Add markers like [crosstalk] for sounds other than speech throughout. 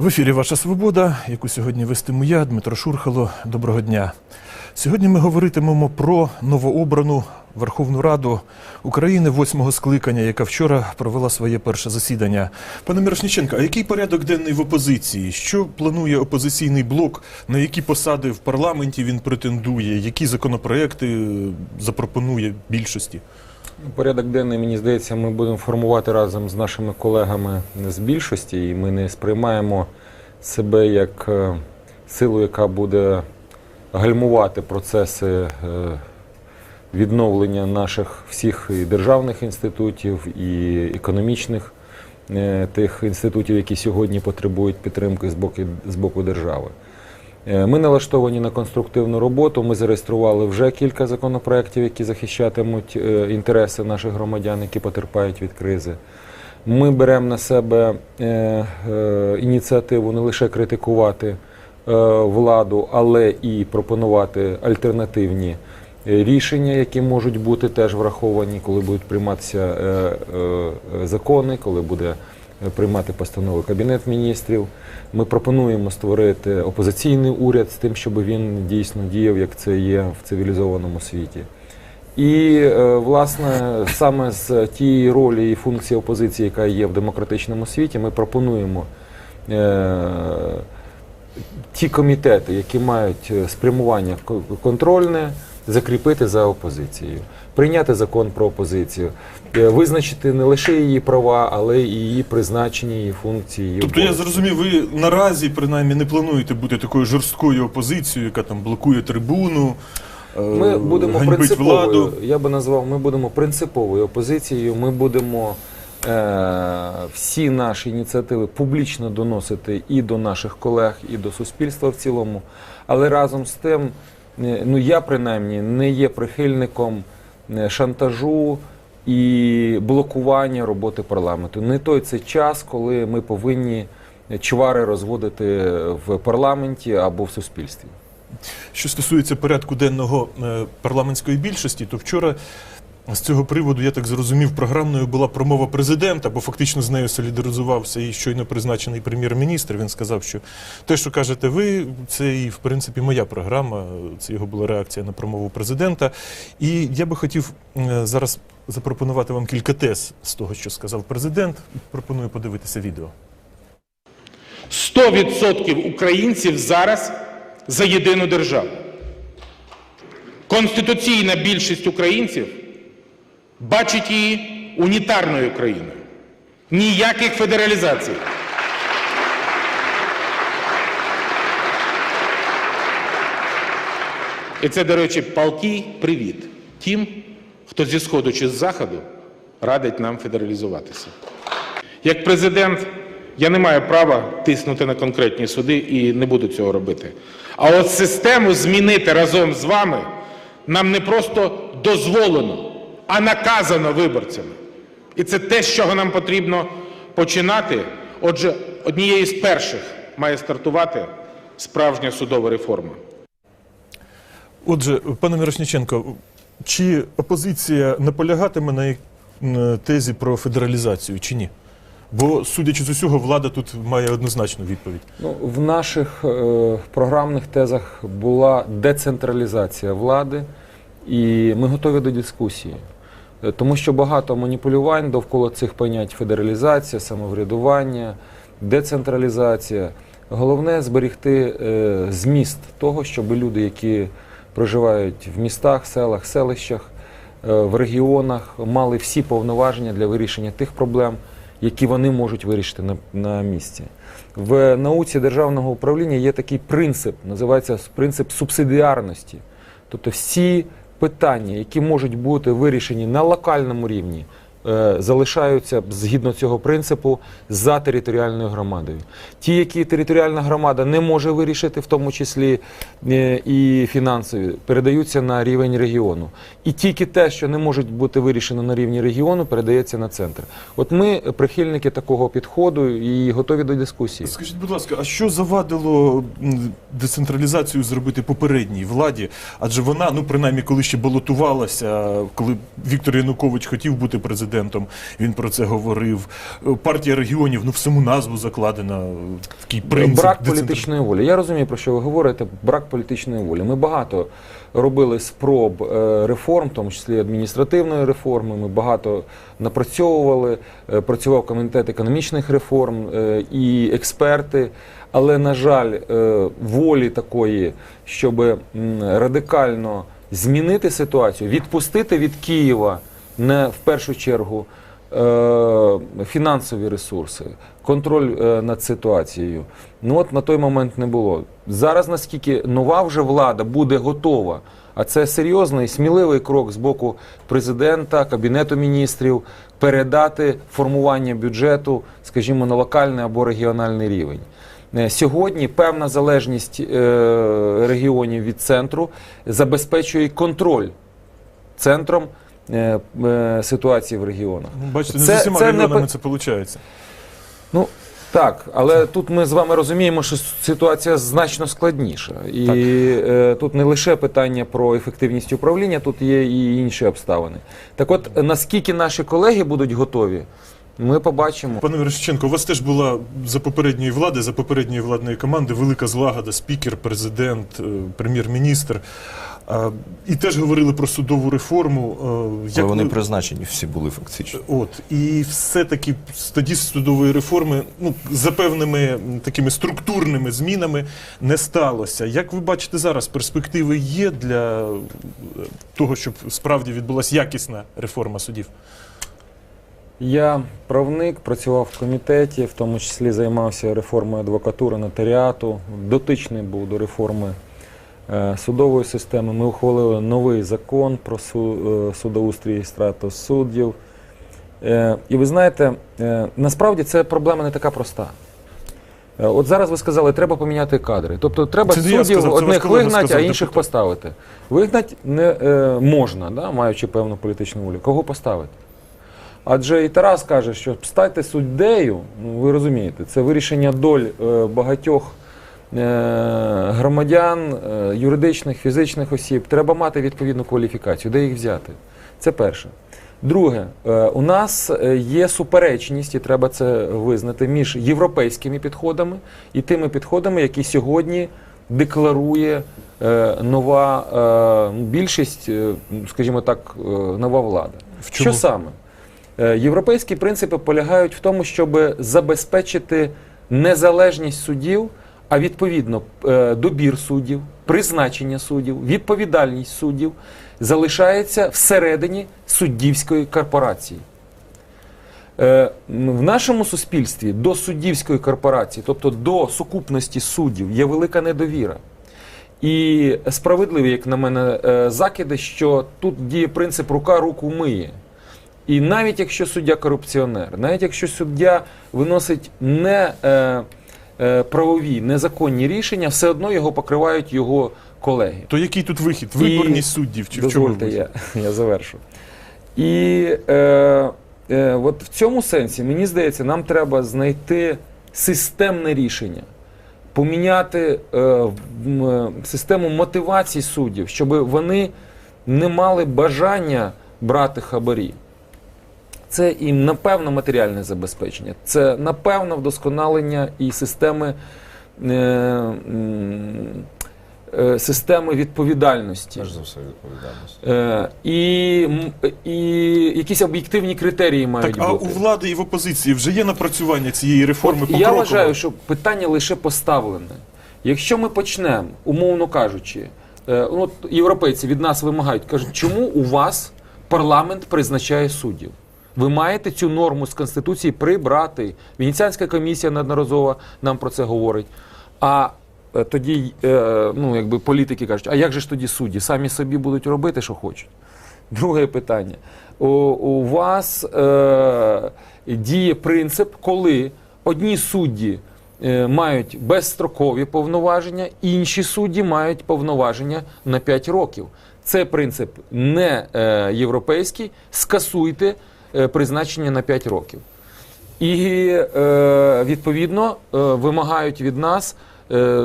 В ефірі Ваша Свобода, яку сьогодні вестиму я, Дмитро Шурхало. Доброго дня. Сьогодні ми говоритимемо про новообрану Верховну Раду України восьмого скликання, яка вчора провела своє перше засідання. Пане Мірошниченко, а який порядок денний в опозиції? Що планує опозиційний блок? На які посади в парламенті він претендує? Які законопроекти е, запропонує більшості? Порядок денний, мені здається, ми будемо формувати разом з нашими колегами з більшості, і ми не сприймаємо себе як е, силу, яка буде гальмувати процеси е, відновлення наших всіх і державних інститутів, і економічних е, тих інститутів, які сьогодні потребують підтримки з боку, з боку держави. Е, Ми налаштовані на конструктивну роботу. Ми зареєстрували вже кілька законопроєктів, які захищатимуть е, інтереси наших громадян, які потерпають від кризи. Ми беремо на себе е, ініціативу не лише критикувати владу, але і пропонувати альтернативні рішення, які можуть бути теж враховані, коли будуть прийматися закони, коли буде приймати постанови Кабінет міністрів. Ми пропонуємо створити опозиційний уряд з тим, щоб він дійсно діяв, як це є в цивілізованому світі. І, е, власне, саме з тієї ролі і функції опозиції, яка є в демократичному світі, ми пропонуємо е, ті комітети, які мають е, спрямування контрольне, закріпити за опозицією, прийняти закон про опозицію, е, визначити не лише її права, але і її призначення, її функції. Її Тобто я зрозумів, ви наразі принаймні не плануєте бути такою жорсткою опозицією, яка там блокує трибуну. е, Ми будемо принциповою, владу. я би назвав, ми будемо принциповою опозицією. Ми будемо е, всі наші ініціативи публічно доносити і до наших колег, і до суспільства в цілому. Але разом з тим, е, ну я принаймні не є прихильником шантажу і блокування роботи парламенту. Не той це час, коли ми повинні чвари розводити в парламенті або в суспільстві. Що стосується порядку денного е, парламентської більшості, то вчора з цього приводу, я так зрозумів, програмною була промова президента, бо фактично з нею солідаризувався і щойно призначений прем'єр-міністр. Він сказав, що те, що кажете ви, це і в принципі моя програма. Це його була реакція на промову президента. І я би хотів е, зараз запропонувати вам кілька тез з того, що сказав президент. Пропоную подивитися відео. 100% українців зараз за єдину державу. Конституційна більшість українців бачить її унітарною країною. Ніяких федералізацій. І це, до речі, палкий привіт тим, хто зі сходу чи з заходу радить нам федералізуватися. Як президент я не маю права тиснути на конкретні суди і не буду цього робити. А от систему змінити разом з вами нам не просто дозволено, а наказано виборцями. І це те, з чого нам потрібно починати. Отже, однією з перших має стартувати справжня судова реформа. Отже, пане Мірошниченко, чи опозиція наполягатиме на на тезі про федералізацію, чи ні? Бо, судячи з усього, влада тут має однозначну відповідь. Ну, в наших е, програмних тезах була децентралізація влади, і ми готові до дискусії. Тому що багато маніпулювань довкола цих понять федералізація, самоврядування, децентралізація. Головне зберегти е, зміст того, щоб люди, які проживають в містах, селах, селищах, е, в регіонах, мали всі повноваження для вирішення тих проблем, які вони можуть вирішити на, на місці. В науці державного управління є такий принцип, називається принцип субсидіарності. Тобто всі питання, які можуть бути вирішені на локальному рівні, залишаються згідно цього принципу за територіальною громадою. Ті, які територіальна громада не може вирішити, в тому числі е, і фінансові, передаються на рівень регіону. І тільки те, що не може бути вирішено на рівні регіону, передається на центр. От ми прихильники такого підходу і готові до дискусії. Скажіть, будь ласка, а що завадило децентралізацію зробити попередній владі? Адже вона, ну принаймні, коли ще балотувалася, коли Віктор Янукович хотів бути президентом, президентом. Він про це говорив. Партія регіонів, ну в саму назву закладена такий принцип. брак децентра- політичної волі. Я розумію, про що ви говорите. Брак політичної волі. Ми багато робили спроб е, реформ, в тому числі адміністративної реформи. Ми багато напрацьовували. Е, Працював комітет економічних реформ е, і експерти. Але, на жаль, волі такої, щоб радикально змінити ситуацію, відпустити від Києва не в першу чергу е, фінансові ресурси, контроль е, над ситуацією. Ну от на той момент не було. Зараз, наскільки нова вже влада буде готова, а це серйозний, сміливий крок з боку президента, кабінету міністрів, передати формування бюджету, скажімо, на локальний або регіональний рівень. Е, Сьогодні певна залежність регіонів від центру забезпечує контроль центром ситуації в регіонах. Ну, Бачите, не Це- з усіма це регіонами пе- це виходить. Ну так, але тут ми з вами розуміємо, що ситуація значно складніша. І е, тут не лише питання про ефективність управління, тут є і інші обставини. Так от, наскільки наші колеги будуть готові, ми побачимо. Пане Верещенко, у вас теж була за попередньої влади, за попередньої владної команди велика злагода, спікер, президент, е, прем'єр-міністр. А, І теж говорили про судову реформу. Е, Але вони ви- призначені всі були фактично. От і все-таки тоді судової реформи, ну за певними такими структурними змінами не сталося. Як ви бачите зараз, перспективи є для того, щоб справді відбулася якісна реформа судів? Я правник, працював в комітеті, в тому числі займався реформою адвокатури, нотаріату, дотичний був до реформи судової системи. Ми ухвалили новий закон про е, судоустрій і стратус суддів. Е, І ви знаєте, е, насправді це проблема не така проста. Е, От зараз ви сказали, треба поміняти кадри. Тобто треба Це суддів сказав, одних вигнати, а інших поставити. Вигнати не е, можна, да, маючи певну політичну волю. Кого поставити? Адже і Тарас каже, що стати суддею, ну ви розумієте, це вирішення доль е, багатьох е, громадян, е, юридичних, фізичних осіб. Треба мати відповідну кваліфікацію. Де їх взяти? Це перше. Друге, е, у нас е, є суперечність, і треба це визнати, між європейськими підходами і тими підходами, які сьогодні декларує е, нова е, більшість, е, скажімо так, е, нова влада. В чому? Що саме? Е, Європейські принципи полягають в тому, щоб забезпечити незалежність суддів, а відповідно е, добір суддів, призначення суддів, відповідальність суддів залишається всередині суддівської корпорації. Е, В нашому суспільстві до суддівської корпорації, тобто до сукупності суддів, є велика недовіра. І справедливі, як на мене, е, закиди, що тут діє принцип рука руку миє. І навіть якщо суддя корупціонер, навіть якщо суддя виносить не правові, незаконні рішення, все одно його покривають його колеги. То який тут вихід? Виборність суддів чи в чому? Дозвольте, я, [laughs] я завершу. І е, е, от в цьому сенсі, мені здається, нам треба знайти системне рішення, поміняти е, е, систему мотивації суддів, щоб вони не мали бажання брати хабарі. Це і напевно матеріальне забезпечення, це напевно вдосконалення і системи, е, е, системи відповідальності. Перш за все, відповідальність. Е, і, і якісь об'єктивні критерії мають Так, а бути. у влади і в опозиції вже є напрацювання цієї реформи От я вважаю, що питання лише поставлене. Якщо ми почнемо, умовно кажучи, е, ну, от європейці від нас вимагають, кажуть, чому у вас парламент призначає суддів? Ви маєте цю норму з Конституції прибрати. Венеціанська комісія неодноразово нам про це говорить. А е, тоді е, ну, якби політики кажуть, а як же ж тоді судді? Самі собі будуть робити, що хочуть. [laughs] Друге питання. У, у вас е, діє принцип, коли одні судді е, мають безстрокові повноваження, інші судді мають повноваження на 5 років. Це принцип не е, європейський. Скасуйте призначення на 5 років. І е, відповідно е, вимагають від нас е,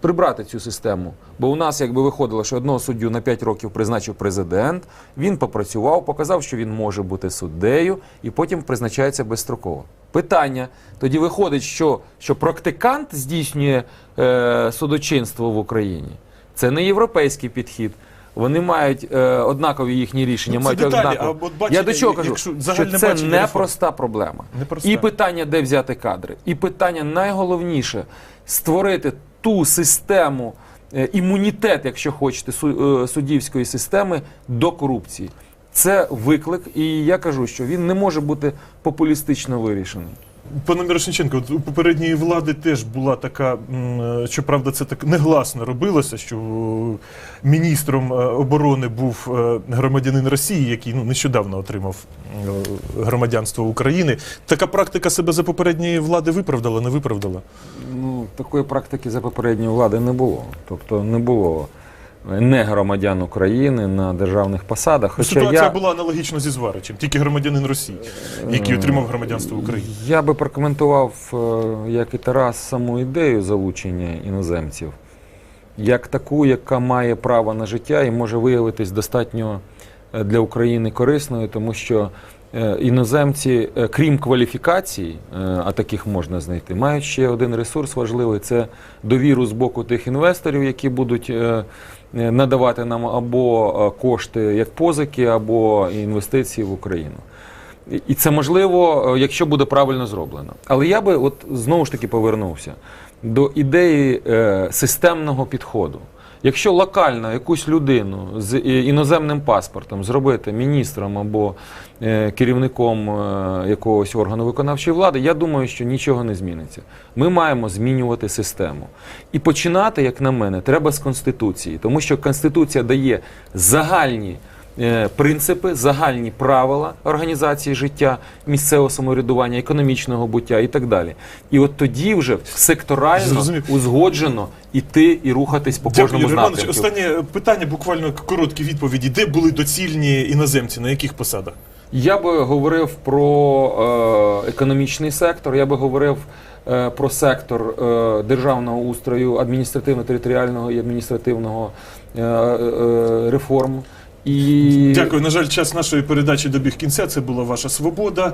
прибрати цю систему. Бо у нас якби виходило, що одного суддю на 5 років призначив президент, він попрацював, показав, що він може бути суддею, і потім призначається безстроково. Питання тоді виходить, що, що практикант здійснює е, судочинство в Україні. Це не європейський підхід. Вони мають е, однакові їхні рішення, це мають деталі, однакові. а от бачення, Я до чого кажу? якщо Що це бачення не проста проблема. Непроста. І питання, де взяти кадри, і питання найголовніше створити ту систему, е, імунітет, якщо хочете, су- е, суддівської системи до корупції. Це виклик, і я кажу, що він не може бути популістично вирішений. Пане Мірошниченко, у попередньої влади теж була така, е, щоправда, це так негласно робилося, що міністром е, оборони був е, громадянин Росії, який ну, нещодавно отримав громадянство України. Така практика себе за попередньої влади виправдала, не виправдала. Ну, такої практики за попередньої влади не було. Тобто не було не громадян України на державних посадах. Хоча Ситуація я, була аналогічно зі Зваричем, тільки громадянин Росії, який отримав громадянство України. Я би прокоментував, е, як і Тарас, саму ідею залучення іноземців, як таку, яка має право на життя і може виявитись достатньо е, для України корисною, тому що е, іноземці, е, крім кваліфікацій, е, а таких можна знайти, мають ще один ресурс важливий це довіру з боку тих інвесторів, які будуть е, е, надавати нам або е, кошти як позики, або інвестиції в Україну. І- це можливо, е, якщо буде правильно зроблено. Але я би от знову ж таки повернувся до ідеї е, системного підходу. Якщо локально якусь людину з е, іноземним паспортом зробити міністром або е, керівником е, якогось органу виконавчої влади, я думаю, що нічого не зміниться. Ми маємо змінювати систему. І починати, як на мене, треба з Конституції, тому що Конституція дає загальні принципи, загальні правила організації життя, місцевого самоврядування, економічного буття і так далі. І от тоді вже секторально Зрозумів. узгоджено іти і рухатись по Дякую, кожному з Іванович. Останнє питання, буквально короткі відповіді. Де були доцільні іноземці, на яких посадах? Я би говорив про е, економічний сектор, я би говорив е, про сектор е, державного устрою, адміністративно-територіального і адміністративного е, е, реформ. І Дякую. На жаль, час нашої передачі добіг кінця. Це була ваша свобода.